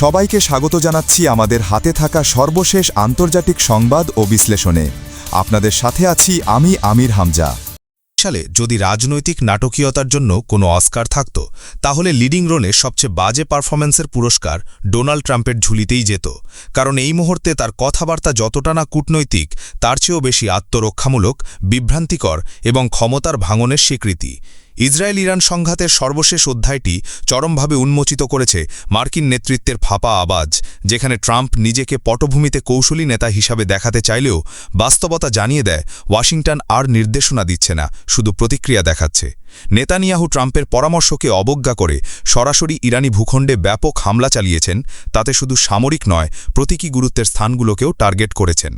সবাইকে স্বাগত জানাচ্ছি আমাদের হাতে থাকা সর্বশেষ আন্তর্জাতিক সংবাদ ও বিশ্লেষণে। আপনাদের সাথে আছি আমি আমির হামজা। সালে যদি রাজনৈতিক নাটকীয়তার জন্য কোনো অস্কার থাকত, তাহলে লিডিং রোলে সবচেয়ে বাজে পারফরম্যান্সের পুরস্কার ডোনাল্ড ট্রাম্পের ঝুলিতেই যেত। কারণ এই মুহূর্তে তার কথাবার্তা যতটা না কূটনৈতিক, তার চেয়েও বেশি আত্মরক্ষামূলক, বিভ্রান্তিকর এবং ক্ষমতার ভাঙনের স্বীকৃতি। ইসরায়েল ইরান সংঘাতের সর্বশেষ অধ্যায়টি চরমভাবে উন্মোচিত করেছে মার্কিন নেতৃত্বের ফাঁপা আওয়াজ, যেখানে ট্রাম্প নিজেকে পটভূমিতে কৌশলী নেতা হিসাবে দেখাতে চাইলেও বাস্তবতা জানিয়ে দেয়, ওয়াশিংটন আর নির্দেশনা দিচ্ছে না, শুধু প্রতিক্রিয়া দেখাচ্ছে। নেতানিয়াহু ট্রাম্পের পরামর্শকে অবজ্ঞা করে সরাসরি ইরানি ভূখণ্ডে ব্যাপক হামলা চালিয়েছেন, তাতে শুধু সামরিক নয়, প্রতীকী গুরুত্বের স্থানগুলোকেও টার্গেট করেছেন।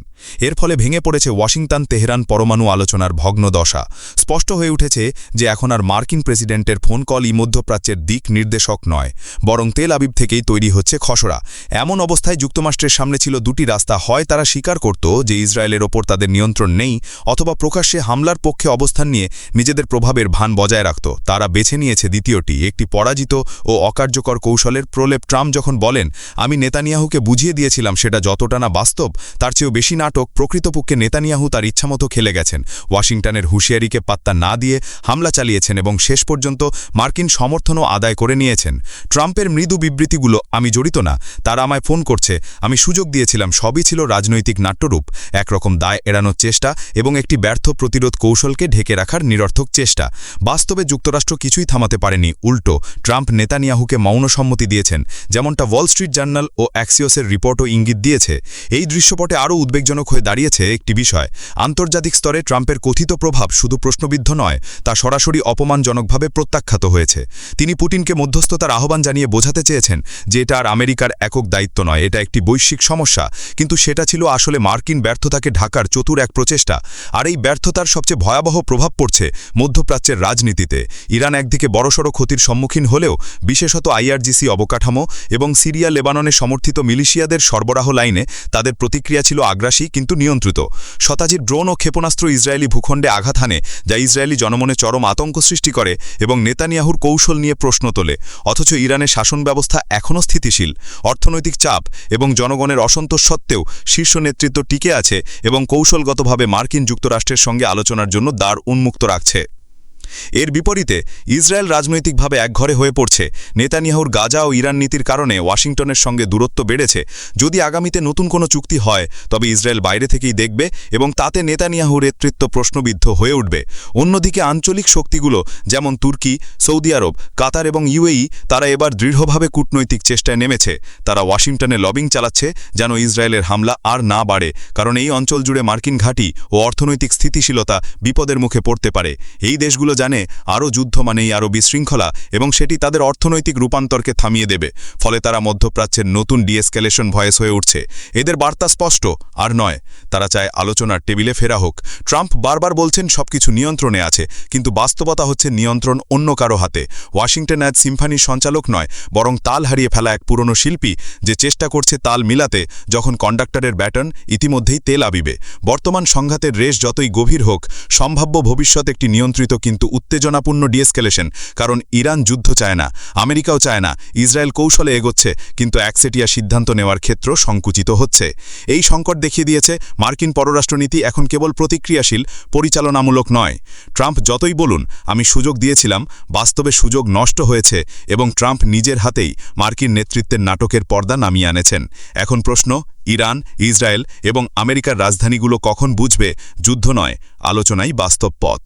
এর ফলে ভেঙে পড়েছে ওয়াশিংটন, তেহরান পরমাণু আলোচনার ভগ্ন দশা স্পষ্ট হয়ে উঠেছে যে এখন আর মার্কিন প্রেসিডেন্টের ফোন কলই মধ্যপ্রাচ্যের দিক নির্দেশক নয়, বরং তেল আবিব থেকেই তৈরি হচ্ছে খসড়া। এমন অবস্থায় যুক্তরাষ্ট্রের সামনে ছিল দুটি রাস্তা, হয় তারা স্বীকার করত যে ইসরায়েলের ওপর তাদের নিয়ন্ত্রণ নেই, অথবা প্রকাশ্যে হামলার পক্ষে অবস্থান নিয়ে নিজেদের প্রভাবের ভান বজায় রাখত। তারা বেছে নিয়েছে দ্বিতীয়টি, একটি পরাজিত ও অকার্যকর কৌশলের প্রলেপ। ট্রাম্প যখন বলেন, আমি নেতানিয়াহুকে বুঝিয়ে দিয়েছিলাম সেটা যতটা না বাস্তব, তার চেয়েও বেশি নাটক, প্রকৃতপক্ষে নেতানিয়াহু তার ইচ্ছামতো খেলে গেছেন। ওয়াশিংটনের হুঁশিয়ারিকে পাত্তা না দিয়ে হামলা চালিয়েছেন এবং শেষ পর্যন্ত মার্কিন সমর্থনও আদায় করে নিয়েছেন। ট্রাম্পের মৃদু বিবৃতিগুলো, আমি জড়িত না, তারা আমায় ফোন করছে, আমি সুযোগ দিয়েছিলাম, সবই ছিল রাজনৈতিক নাট্যরূপ। একরকম দায় এড়ানোর চেষ্টা এবং একটি ব্যর্থ প্রতিরোধ কৌশলকে ঢেকে রাখার নিরর্থক চেষ্টা। বাস্তবে যুক্তরাষ্ট্র কিছুই থামাতে পারেনি, উল্টো, ট্রাম্প নেতানিয়াহুকে মৌন সম্মতি দিয়েছেন, যেমনটা ওয়াল স্ট্রিট জার্নাল ও অ্যাক্সিওসের রিপোর্টও ইঙ্গিত দিয়েছে। এই দৃশ্যপটে আরও উদ্বেগজনক হয়ে দাঁড়িয়েছে একটি বিষয়, আন্তর্জাতিক স্তরে ট্রাম্পের কথিত প্রভাব শুধু প্রশ্নবিদ্ধ নয়, তা সরাসরি অপমানজনকভাবে প্রত্যাখ্যাত হয়েছে। তিনি পুটিনকে মধ্যস্থতার আহ্বান জানিয়ে বোঝাতে চেয়েছেন যে এটা আর আমেরিকার একক দায়িত্ব নয়, এটা একটি বৈশ্বিক সমস্যা, কিন্তু সেটা ছিল আসলে মার্কিন ব্যর্থতাকে ঢাকার চতুর এক প্রচেষ্টা। আর এই ব্যর্থতার সবচেয়ে ভয়াবহ প্রভাব পড়ছে মধ্যপ্রাচ্যের রাজনীতিতে। ইরান একদিকে বড়সড় ক্ষতির সম্মুখীন হলেও বিশেষত আইআরজিসি অবকাঠামো এবং সিরিয়া, লেবাননে সমর্থিত মিলিশিয়াদের সরবরাহ লাইনে তাদের প্রতিক্রিয়া ছিল আগ্রাসী কিন্তু নিয়ন্ত্রিত। শতাজির ড্রোন ও ক্ষেপণাস্ত্র ইসরায়েলি ভূখণ্ডে আঘাত হানে, যা ইসরায়েলি জনমনে চরম আতঙ্ক সৃষ্টি করে এবং নেতানিয়াহুর কৌশল নিয়ে প্রশ্ন তোলে। অথচ ইরানের শাসন ব্যবস্থা এখনও স্থিতিশীল। অর্থনৈতিক চাপ এবং জনগণের অসন্তোষ সত্ত্বেও শীর্ষ নেতৃত্ব টিকে আছে এবং কৌশলগতভাবে মার্কিন যুক্তরাষ্ট্রের সঙ্গে আলোচনার জন্য দ্বার উন্মুক্ত রাখছে। এর বিপরীতে, ইসরায়েল রাজনৈতিকভাবে একঘরে হয়ে পড়ছে। নেতানিয়াহুর গাজা ও ইরান নীতির কারণে ওয়াশিংটনের সঙ্গে দূরত্ব বেড়েছে। যদি আগামীতে নতুন কোনো চুক্তি হয়, তবে ইসরায়েল বাইরে থেকেই দেখবে এবং তাতে নেতানিয়াহুর নেতৃত্ব প্রশ্নবিদ্ধ হয়ে উঠবে। অন্যদিকে, আঞ্চলিক শক্তিগুলো যেমন তুর্কি, সৌদি আরব, কাতার এবং ইউএই, তারা এবার দৃঢ়ভাবে কূটনৈতিক চেষ্টায় নেমেছে। তারা ওয়াশিংটনে লবিং চালাচ্ছে যেন ইসরায়েলের হামলা আর না বাড়ে, কারণ এই অঞ্চল জুড়ে মার্কিন ঘাঁটি ও অর্থনৈতিক স্থিতিশীলতা বিপদের মুখে পড়তে পারে। এই দেশগুলো জানে, আরও যুদ্ধ মানেই আরও বিশৃঙ্খলা এবং সেটি তাদের অর্থনৈতিক রূপান্তরকে থামিয়ে দেবে। ফলে তারা মধ্যপ্রাচ্যের নতুন ডিএসকেলেশন ভয়েস হয়ে উঠছে। এদের বার্তা স্পষ্ট, আর নয়। তারা চায় আলোচনার টেবিলে ফেরা হোক। ট্রাম্প বারবার বলছেন, সবকিছু নিয়ন্ত্রণে আছে, কিন্তু বাস্তবতা হচ্ছে নিয়ন্ত্রণ অন্য কারও হাতে। ওয়াশিংটন আজ সিম্ফানির সঞ্চালক নয়, বরং তাল হারিয়ে ফেলা এক পুরনো শিল্পী যে চেষ্টা করছে তাল মিলাতে, যখন কন্ডাক্টরের ব্যাটন ইতিমধ্যেই তেল আবিবে। বর্তমান সংঘাতের রেশ যতই গভীর হোক, সম্ভাব্য ভবিষ্যৎ একটি নিয়ন্ত্রিত কিন্তু উত্তেজনাপূর্ণ ডিএসকেলেশন, কারণ ইরান যুদ্ধ চায় না, আমেরিকাও চায় না, ইসরায়েল কৌশলে এগোচ্ছে, কিন্তু একসেটিয়া সিদ্ধান্ত নেওয়ার ক্ষেত্র সংকুচিত হচ্ছে। এই সংকট দেখিয়ে দিয়েছে মার্কিন পররাষ্ট্রনীতি এখন কেবল প্রতিক্রিয়াশীল, পরিচালনামূলক নয়। ট্রাম্প যতই বলুন, আমি সুযোগ দিয়েছিলাম, বাস্তবে সুযোগ নষ্ট হয়েছে এবং ট্রাম্প নিজের হাতেই মার্কিন নেতৃত্বের নাটকের পর্দা নামিয়ে আনেছেন। এখন প্রশ্ন, ইরান, ইসরায়েল এবং আমেরিকার রাজধানীগুলো কখন বুঝবে, যুদ্ধ নয়, আলোচনাই বাস্তব পথ।